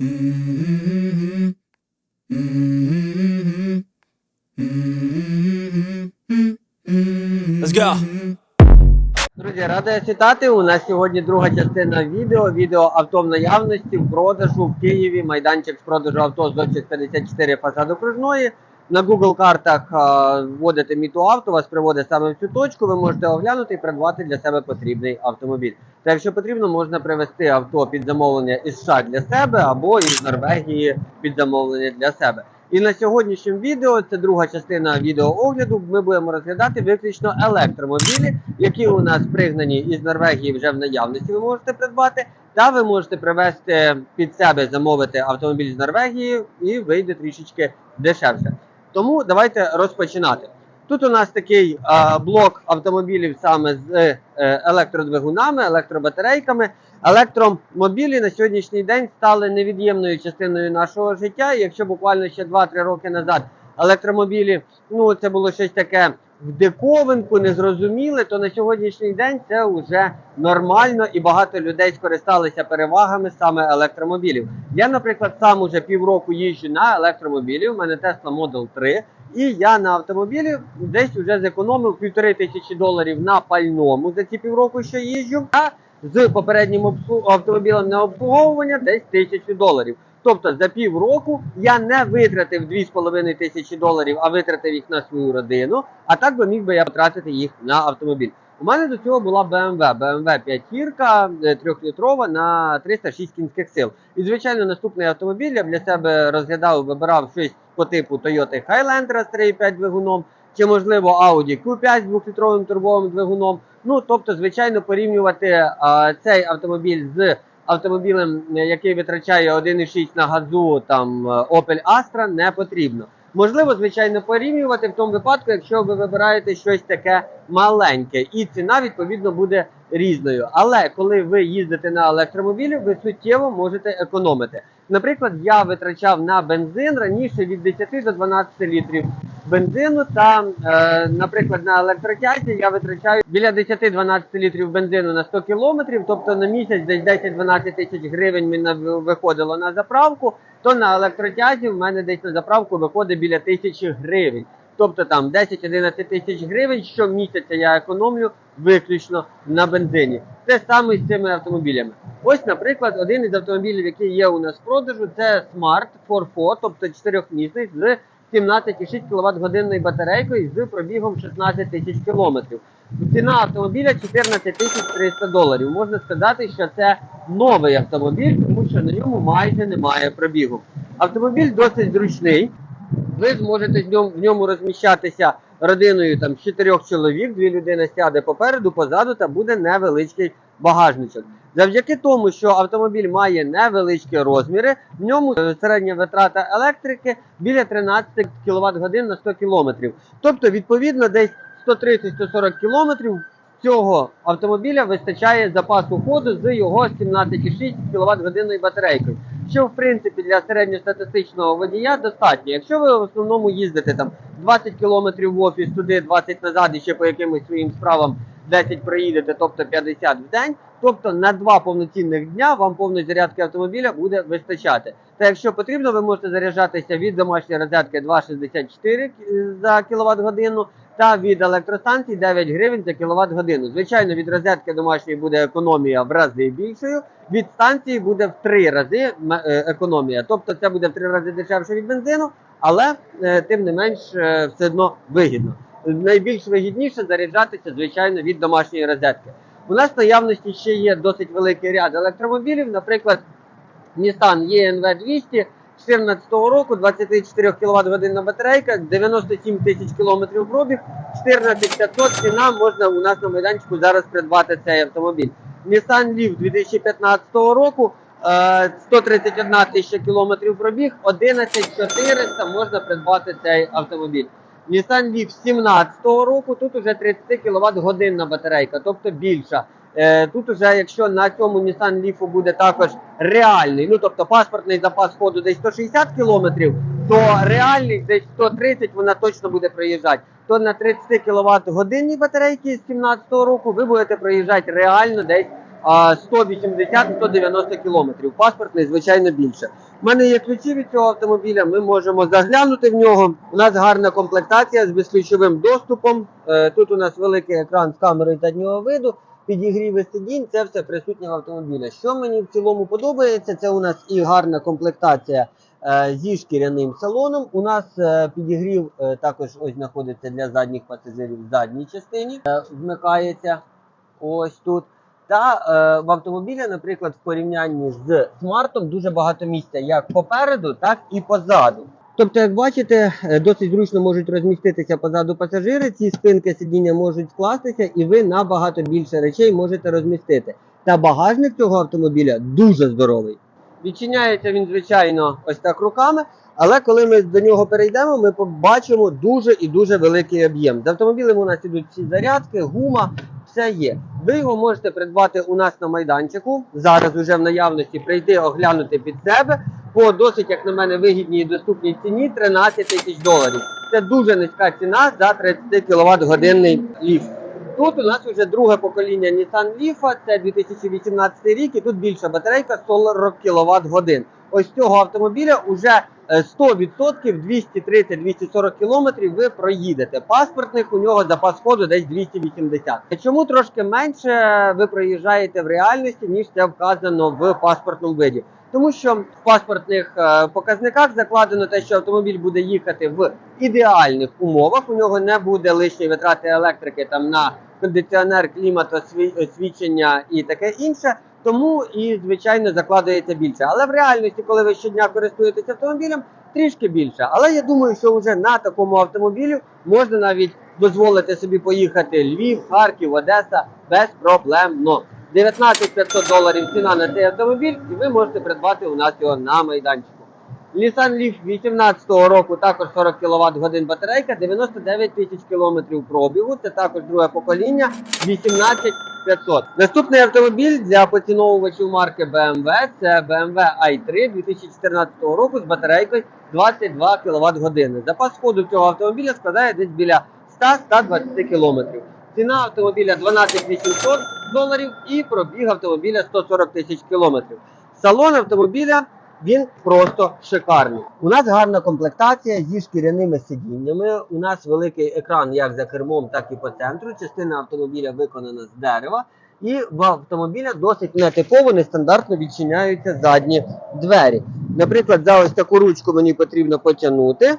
Let's go. Друзі, рада вітати. У нас сьогодні друга частина відео. Відео авто в наявності в продажу в Києві. Майданчик з продажу авто з 54 фасаду окружної. На Google картах вводите міту авто, вас приводить саме в цю точку. Ви можете оглянути і придбати для себе потрібний автомобіль. Та якщо потрібно, можна привезти авто під замовлення із США для себе або із Норвегії під замовлення для себе. І на сьогоднішньому відео, це друга частина відеоогляду, ми будемо розглядати виключно електромобілі, які у нас пригнані із Норвегії вже в наявності. Ви можете придбати, та ви можете привезти під себе, замовити автомобіль з Норвегії і вийде трішечки дешевше. Тому давайте розпочинати. Тут у нас такий а, блок автомобілів саме з е, електродвигунами, електробатарейками. Електромобілі на сьогоднішній день стали невід'ємною частиною нашого життя. Якщо буквально ще 2-3 роки назад електромобілі, ну це було щось таке в диковинку, незрозуміле, то на сьогоднішній день це вже нормально і багато людей скористалися перевагами саме електромобілів. Я, наприклад, сам уже півроку їжджу на електромобілі. У мене Tesla Model 3. І я на автомобілі десь вже зекономив півтори тисячі доларів на пальному за ці півроку, що їжджу. А з попереднім автомобілем на обслуговування десь тисячу доларів. Тобто за півроку я не витратив 2,5 тисячі доларів, а витратив їх на свою родину. А так би міг би я потратити їх на автомобіль. У мене до цього була BMW, BMW 5 гірка трьохлітрова на 306 кінських сил. І звичайно, наступний автомобіль я для себе розглядав, вибирав щось по типу Toyota Highlander з 3,5 двигуном, чи можливо Audi Q5 з 2-літровим турбовим двигуном. Ну тобто, звичайно, порівнювати а, цей автомобіль з автомобілем, е, який витрачає 1,6 на газу, там е, Opel Astra, не потрібно. Можливо, звичайно, порівнювати в тому випадку, якщо ви вибираєте щось таке маленьке, і ціна відповідно буде різною. Але коли ви їздите на електромобілі, ви суттєво можете економити. Наприклад, я витрачав на бензин раніше від 10 до 12 літрів бензину. Та, е, наприклад, на електротязі я витрачаю біля 10-12 літрів бензину на 100 кілометрів, тобто на місяць десь 10-12 тисяч гривень мені виходило на заправку. То на електротязі в мене десь на заправку виходить біля тисячі гривень. Тобто там 10-11 тисяч гривень щомісяця я економлю виключно на бензині. Те саме з цими автомобілями. Ось, наприклад, один із автомобілів, який є у нас в продажу, це Smart 4 тобто 4-місний з 17,6 кВт годинною батарейкою з пробігом 16 тисяч кілометрів. Ціна автомобіля 14 тисяч 300 доларів. Можна сказати, що це новий автомобіль, тому що на ньому майже немає пробігу. Автомобіль досить зручний. Ви зможете в ньому, в ньому розміщатися родиною там з чотирьох чоловік, дві людини сяде попереду, позаду та буде невеличкий багажничок. Завдяки тому, що автомобіль має невеличкі розміри, в ньому середня витрата електрики біля 13 кВт на 100 км. Тобто, відповідно, десь 130-140 км цього автомобіля вистачає запасу ходу з його 17,6 кВт годинною батарейкою. Що в принципі для середньостатистичного водія достатньо. Якщо ви в основному їздите там 20 км в офіс туди, 20 назад і ще по якимось своїм справам 10 проїдете, тобто 50 в день, тобто на два повноцінних дня вам повної зарядки автомобіля буде вистачати. Та якщо потрібно, ви можете заряджатися від домашньої розетки 2,64 за кВт годину та від електростанції 9 гривень за кВт годину. Звичайно, від розетки домашньої буде економія в рази більшою, від станції буде в 3 рази е, економія. Тобто це буде в 3 рази дешевше від бензину, але е, тим не менш е, все одно вигідно. Найбільш вигідніше заряджатися, звичайно, від домашньої розетки. У нас в наявності ще є досить великий ряд електромобілів, наприклад, Nissan ENV 200 14 року, 24 кВт годинна батарейка, 97 тисяч кілометрів пробіг, 14 500 ціна можна у нас на майданчику зараз придбати цей автомобіль. Nissan Leaf 2015 року, е, 131 тисяча кілометрів пробіг, 11 400 можна придбати цей автомобіль. Nissan Leaf 17 року, тут уже 30 кВт годинна батарейка, тобто більша. Е, Тут уже, якщо на цьому Nissan Leaf буде також реальний, ну тобто паспортний запас ходу десь 160 кілометрів, то реальний десь 130 вона точно буде проїжджати. То на 30 кВт годинній батарейки з 17 року ви будете проїжджати реально десь а 180-190 кілометрів. Паспортний, звичайно, більше. У мене є ключі від цього автомобіля. Ми можемо заглянути в нього. У нас гарна комплектація з безключовим доступом. Е, Тут у нас великий екран з камерою заднього виду. Підігріви сидінь, це все присутнє в автомобіля. Що мені в цілому подобається, це у нас і гарна комплектація е, зі шкіряним салоном. У нас е, підігрів е, також ось знаходиться для задніх пасажирів в задній частині. Вмикається ось тут. Та е, в автомобілі, наприклад, в порівнянні з смартом дуже багато місця як попереду, так і позаду. Тобто, як бачите, е, досить зручно можуть розміститися позаду пасажири, ці спинки сидіння можуть скластися, і ви набагато більше речей можете розмістити. Та багажник цього автомобіля дуже здоровий. Відчиняється він, звичайно, ось так руками. Але коли ми до нього перейдемо, ми побачимо дуже і дуже великий об'єм. З автомобілем у нас ідуть всі зарядки, гума, все є. Ви його можете придбати у нас на майданчику. Зараз уже в наявності прийти оглянути під себе по досить, як на мене, вигідній і доступній ціні 13 тисяч доларів. Це дуже низька ціна за 30 кВт годинний ліфт. Тут у нас вже друге покоління Nissan Leaf, це 2018 рік, і тут більша батарейка 40 кВт годин. Ось цього автомобіля вже 100% 230-240 км ви проїдете. Паспортних у нього запас ходу десь 280. Чому трошки менше ви проїжджаєте в реальності, ніж це вказано в паспортному виді? Тому що в паспортних е, показниках закладено те, що автомобіль буде їхати в ідеальних умовах. У нього не буде лишньої витрати електрики там на кондиціонер, клімат, осві- освічення і таке інше. Тому і звичайно закладається більше. Але в реальності, коли ви щодня користуєтесь автомобілем, трішки більше. Але я думаю, що вже на такому автомобілі можна навіть дозволити собі поїхати Львів, Харків, Одеса безпроблемно. 19 500 доларів ціна на цей автомобіль, і ви можете придбати у нас його на майданчику. Nissan Leaf 18 року також 40 кВт годин батарейка, 99 тисяч кілометрів пробігу. Це також друге покоління, 18 500. Наступний автомобіль для поціновувачів марки BMW це BMW i3 2014 року з батарейкою 22 кВт години. Запас ходу цього автомобіля складає десь біля 100-120 км. Ціна автомобіля 12 800 доларів і пробіг автомобіля 140 тисяч кілометрів. Салон автомобіля він просто шикарний. У нас гарна комплектація зі шкіряними сидіннями. У нас великий екран як за кермом, так і по центру. Частина автомобіля виконана з дерева. І в автомобіля досить нетипово, нестандартно відчиняються задні двері. Наприклад, за ось таку ручку мені потрібно потягнути.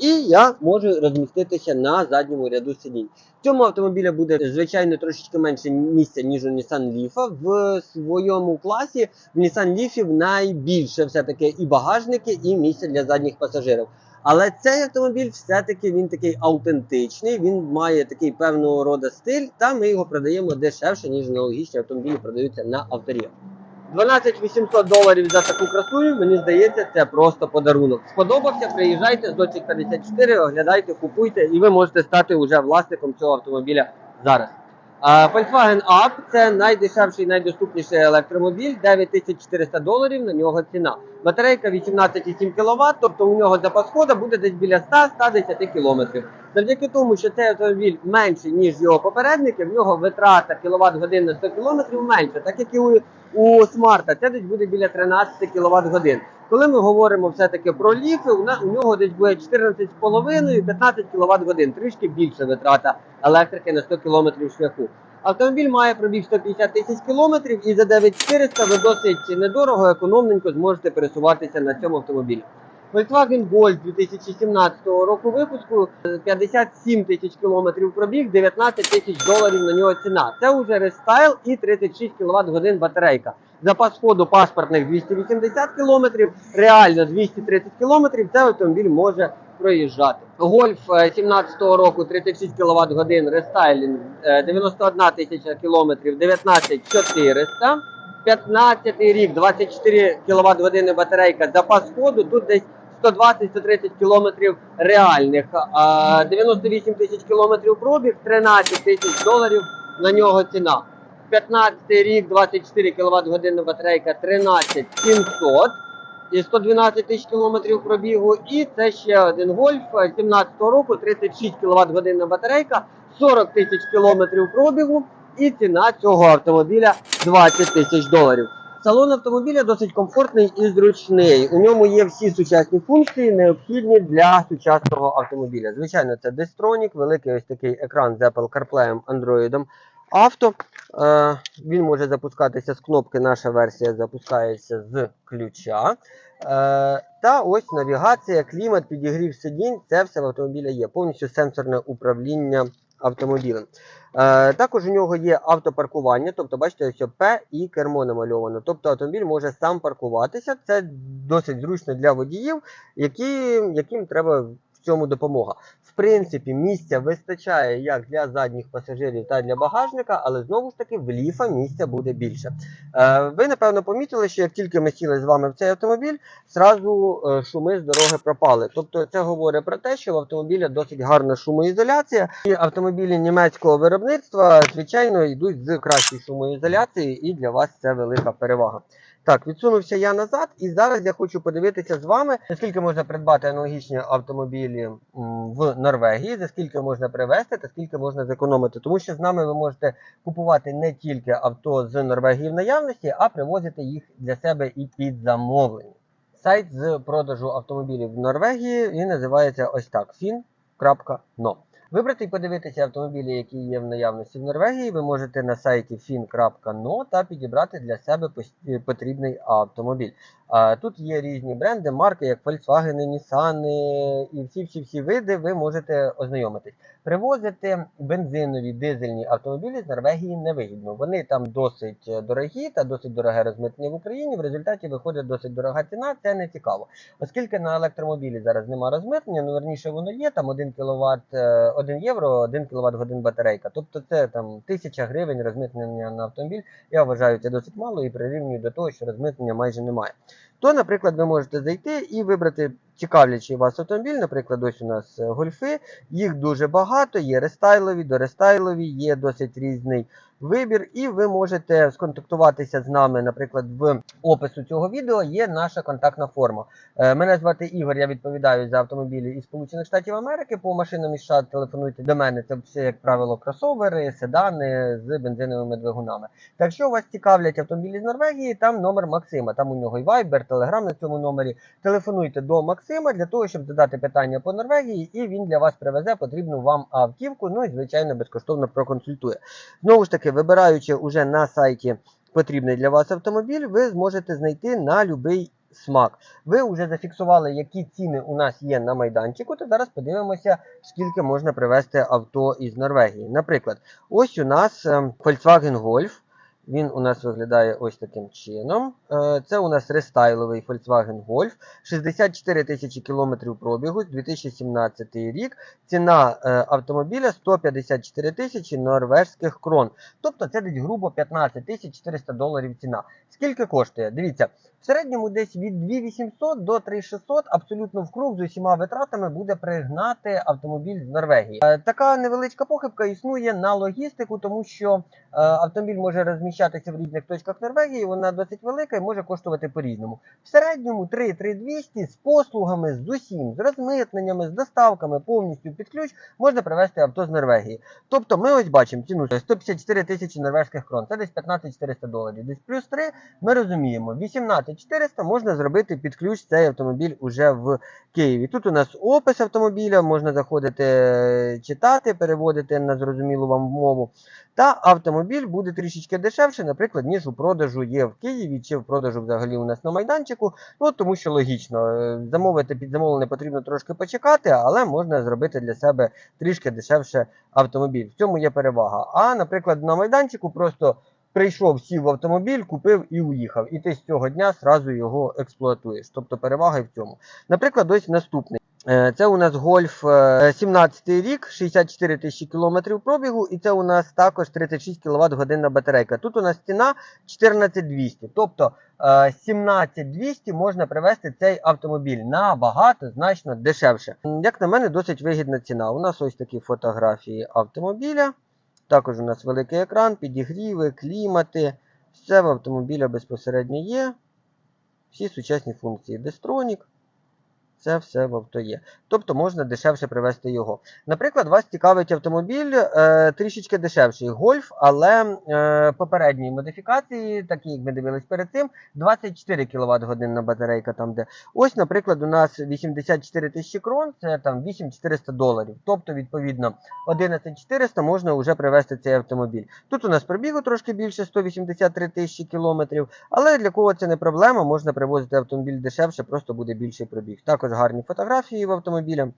І я можу розміститися на задньому ряду сидінь. В цьому автомобілі буде звичайно трошечки менше місця, ніж у Nissan Leaf. В своєму класі в Nissan Leaf найбільше все-таки і багажники, і місця для задніх пасажирів. Але цей автомобіль все-таки він такий аутентичний, він має такий певного роду стиль, та ми його продаємо дешевше, ніж аналогічні автомобілі продаються на авторі. 12 800 доларів за таку красуню, мені здається, це просто подарунок. Сподобався, приїжджайте з Дочик 54, оглядайте, купуйте, і ви можете стати вже власником цього автомобіля зараз. Volkswagen Up це найдешевший найдоступніший електромобіль, 9400 доларів на нього ціна. Батарейка 18,7 кВт, тобто у нього запас ходу буде десь біля 100-110 км. Завдяки тому, що цей автомобіль менший, ніж його попередники, в нього витрата кВт годин на 100 км менше, так як і у, у смарта, це десь буде біля 13 кВт годин. Коли ми говоримо все-таки про ліфи, у, на, у нього десь буде 14,5-15 кВт годин, трішки більше витрата електрики на 100 км шляху. Автомобіль має пробіг 150 тисяч кілометрів і за 9400 ви досить недорого, економненько зможете пересуватися на цьому автомобілі. Volkswagen Golf 2017 року випуску е, 57 тисяч кілометрів пробіг, 19 тисяч доларів на нього ціна. Це вже рестайл і 36 кВт годин батарейка. Запас ходу паспортних 280 кілометрів, реально 230 кілометрів. Цей автомобіль може проїжджати. Гольф е, 17-го року 36 кВт годин, рестайлінг е, 91 тисяча кілометрів, 19 400. 15 рік, 24 кВт години батарейка, запас ходу, тут десь 120-130 кілометрів реальних, а 98 тисяч кілометрів пробіг, 13 тисяч доларів на нього ціна. 15 рік, 24 кВт години батарейка, 13 700 і 112 тисяч кілометрів пробігу. І це ще один гольф 17 року, 36 кВт годинна батарейка, 40 тисяч кілометрів пробігу. І ціна цього автомобіля 20 тисяч доларів. Салон автомобіля досить комфортний і зручний. У ньому є всі сучасні функції, необхідні для сучасного автомобіля. Звичайно, це Destronік, великий ось такий екран з Apple CarPlay, Android Auto. Е, він може запускатися з кнопки. Наша версія запускається з ключа. Е, та ось навігація, клімат, підігрів сидінь. Це все в автомобілі є. Повністю сенсорне управління автомобілем. Е, також у нього є автопаркування, тобто, бачите, що П і кермо намальовано. Тобто автомобіль може сам паркуватися. Це досить зручно для водіїв, яким треба цьому допомога. В принципі, місця вистачає як для задніх пасажирів та для багажника, але знову ж таки в ліфа місця буде більше. Е, ви напевно помітили, що як тільки ми сіли з вами в цей автомобіль, зразу е, шуми з дороги пропали. Тобто це говорить про те, що в автомобіля досить гарна шумоізоляція. І автомобілі німецького виробництва, звичайно, йдуть з кращою шумоізоляцією, і для вас це велика перевага. Так, відсунувся я назад, і зараз я хочу подивитися з вами, наскільки можна придбати аналогічні автомобілі в Норвегії, за скільки можна привезти та скільки можна зекономити. Тому що з нами ви можете купувати не тільки авто з Норвегії в наявності, а привозити їх для себе і під замовлення. Сайт з продажу автомобілів в Норвегії він називається ось так: fin.no. Вибрати і подивитися автомобілі, які є в наявності в Норвегії, ви можете на сайті fin.no та підібрати для себе потрібний автомобіль. Тут є різні бренди, марки, як Volkswagen, Nissan і всі-всі-всі види, ви можете ознайомитись. Привозити бензинові дизельні автомобілі з Норвегії невигідно. Вони там досить е, дорогі та досить дороге розмитнення в Україні. В результаті виходить досить дорога ціна, це не цікаво. Оскільки на електромобілі зараз немає розмитнення, ну верніше воно є, там 1 кВт, 1 євро, 1 кВт годин батарейка. Тобто це там 1000 гривень розмитнення на автомобіль. Я вважаю це досить мало і прирівнюю до того, що розмитнення майже немає. То, наприклад, ви можете зайти і вибрати цікавлячий вас автомобіль. Наприклад, ось у нас е, гольфи. Їх дуже багато, є рестайлові, дорестайлові, є досить різний вибір, і ви можете сконтактуватися з нами, наприклад, в опису цього відео є наша контактна форма. Е, Мене звати Ігор, я відповідаю за автомобілі із Сполучених Штатів Америки. По машинам із США телефонуйте до мене. Це все, як правило, кросовери, седани з бензиновими двигунами. Так що вас цікавлять автомобілі з Норвегії, там номер Максима. Там у нього і Viber, Telegram на цьому номері. Телефонуйте до Максима для того, щоб задати питання по Норвегії, і він для вас привезе потрібну вам автівку. Ну і звичайно безкоштовно проконсультує. Знову ж таки, вибираючи уже на сайті потрібний для вас автомобіль, ви зможете знайти на будь-який смак. Ви вже зафіксували, які ціни у нас є на майданчику, то зараз подивимося, скільки можна привезти авто із Норвегії. Наприклад, ось у нас ем, Volkswagen Golf. Він у нас виглядає ось таким чином. Е, Це у нас рестайловий Volkswagen Golf. 64 тисячі кілометрів пробігу, 2017 рік. Ціна е, автомобіля 154 тисячі норвежських крон. Тобто це десь грубо 15 тисяч 400 доларів ціна. Скільки коштує? Дивіться, в середньому десь від 2800 до 3600 абсолютно вкруг з усіма витратами буде пригнати автомобіль з Норвегії. Е, Така невеличка похибка існує на логістику, тому що автомобіль може розміщатися в різних точках Норвегії, вона досить велика і може коштувати по-різному. В середньому 3-3200 з послугами, з усім, з розмитненнями, з доставками повністю під ключ можна привезти авто з Норвегії. Тобто ми ось бачимо ціну 154 тисячі норвезьких крон, це десь 15 400 доларів. Десь плюс 3 ми розуміємо, 18 400 можна зробити під ключ цей автомобіль уже в Києві. Тут у нас опис автомобіля, можна заходити е, читати, переводити на зрозумілу вам мову. Та автомобіль буде трішечки дешевше, наприклад, ніж у продажу є в Києві чи в продажу взагалі у нас на майданчику. Ну тому що логічно, е, замовити під замовлення потрібно трошки почекати, але можна зробити для себе трішки дешевше автомобіль. В цьому є перевага. А, наприклад, на майданчику просто прийшов, сів в автомобіль, купив і уїхав. І ти з цього дня зразу його експлуатуєш. Тобто перевага і в цьому. Наприклад, ось наступний. Е, Це у нас гольф е, 17 рік, 64 тисячі кілометрів пробігу, і це у нас також 36 кВт годинна батарейка. Тут у нас ціна 14200. Тобто е, 17200 можна привезти цей автомобіль набагато значно дешевше. Як на мене, досить вигідна ціна. У нас ось такі фотографії автомобіля. Також у нас великий екран, підігріви, клімати. Все в автомобіля безпосередньо є. Всі сучасні функції. Дестронік. Це все в авто є. Тобто можна дешевше привезти його. Наприклад, вас цікавить автомобіль е, трішечки дешевший гольф, але е, попередньої модифікації, такі як ми дивились перед цим, 24 кВт годинна батарейка там де. Ось, наприклад, у нас 84 тисячі крон, це там 8400 доларів. Тобто, відповідно, 11400 можна вже привезти цей автомобіль. Тут у нас пробігу трошки більше 183 тисячі кілометрів, але для кого це не проблема, можна привозити автомобіль дешевше, просто буде більший пробіг. Також гарні фотографії в автомобіля.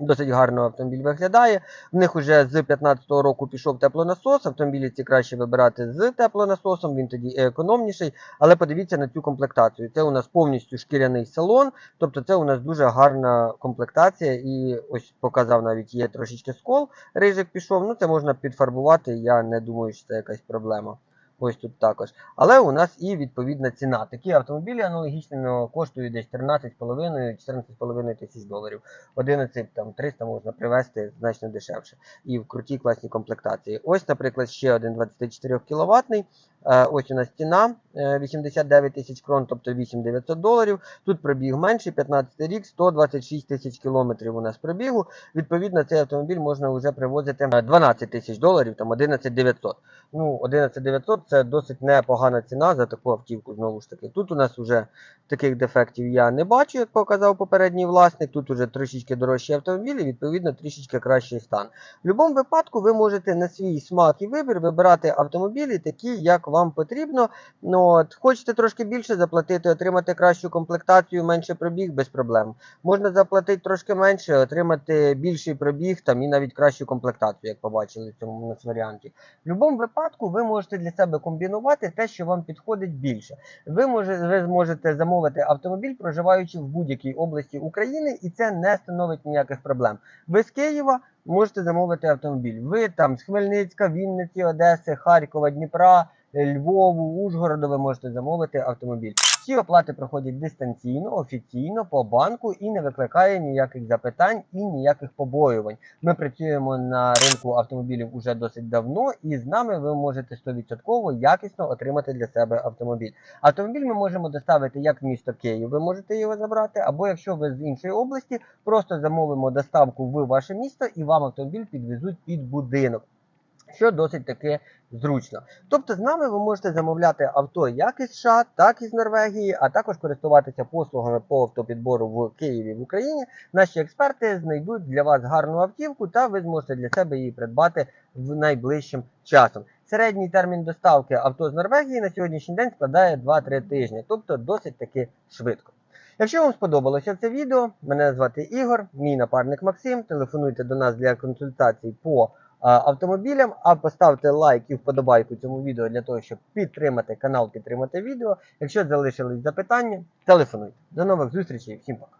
Досить гарно автомобіль виглядає. В них уже з 2015 року пішов теплонасос. Автомобілі ці краще вибирати з теплонасосом, він тоді економніший. Але подивіться на цю комплектацію. Це у нас повністю шкіряний салон, тобто це у нас дуже гарна комплектація. І ось показав навіть є трошечки скол. Рижик пішов. Ну це можна підфарбувати. Я не думаю, що це якась проблема. Ось тут також. Але у нас і відповідна ціна. Такі автомобілі аналогічно коштують десь 13,5-14,5 тисяч доларів. 11 там 300 можна привезти значно дешевше. І в крутій класній комплектації. Ось, наприклад, ще один 24 кВт. Ось у нас ціна е, 89 тисяч крон, тобто 8900 доларів. Тут пробіг менший, 15 рік, 126 тисяч кілометрів у нас пробігу. Відповідно, цей автомобіль можна вже привозити е, 12 тисяч доларів, там 11 900. Ну, 11 900 це досить непогана ціна за таку автівку, знову ж таки. Тут у нас вже таких дефектів я не бачу, як показав попередній власник. Тут уже трішечки дорожчі автомобілі, відповідно, трішечки кращий стан. В будь-якому випадку ви можете на свій смак і вибір вибирати автомобілі такі, як вам потрібно. Ну, от, хочете трошки більше заплатити, отримати кращу комплектацію, менше пробіг, без проблем. Можна заплатити трошки менше, отримати більший пробіг там, і навіть кращу комплектацію, як побачили в цьому варіанті. В будь-якому випадку ви можете для себе комбінувати те, що вам підходить більше. Ви, може, ви зможете замовити автомобіль, проживаючи в будь-якій області України, і це не становить ніяких проблем. Ви з Києва можете замовити автомобіль. Ви там з Хмельницька, Вінниці, Одеси, Харкова, Дніпра, Львову, Ужгорода ви можете замовити автомобіль. Всі оплати проходять дистанційно, офіційно по банку і не викликає ніяких запитань і ніяких побоювань. Ми працюємо на ринку автомобілів уже досить давно, і з нами ви можете 100% якісно отримати для себе автомобіль. Автомобіль ми можемо доставити як в місто Київ, ви можете його забрати, або якщо ви з іншої області, просто замовимо доставку в ваше місто і вам автомобіль підвезуть під будинок. Що досить таки зручно. Тобто з нами ви можете замовляти авто як із США, так і з Норвегії, а також користуватися послугами по автопідбору в Києві в Україні. Наші експерти знайдуть для вас гарну автівку, та ви зможете для себе її придбати в найближчим часом. Середній термін доставки авто з Норвегії на сьогоднішній день складає 2-3 тижні, тобто досить таки швидко. Якщо вам сподобалося це відео, мене звати Ігор, мій напарник Максим. Телефонуйте до нас для консультацій по автомобілям, а поставте лайк і вподобайку цьому відео для того, щоб підтримати канал, підтримати відео. Якщо залишились запитання, телефонуйте. До нових зустрічей, всім пока.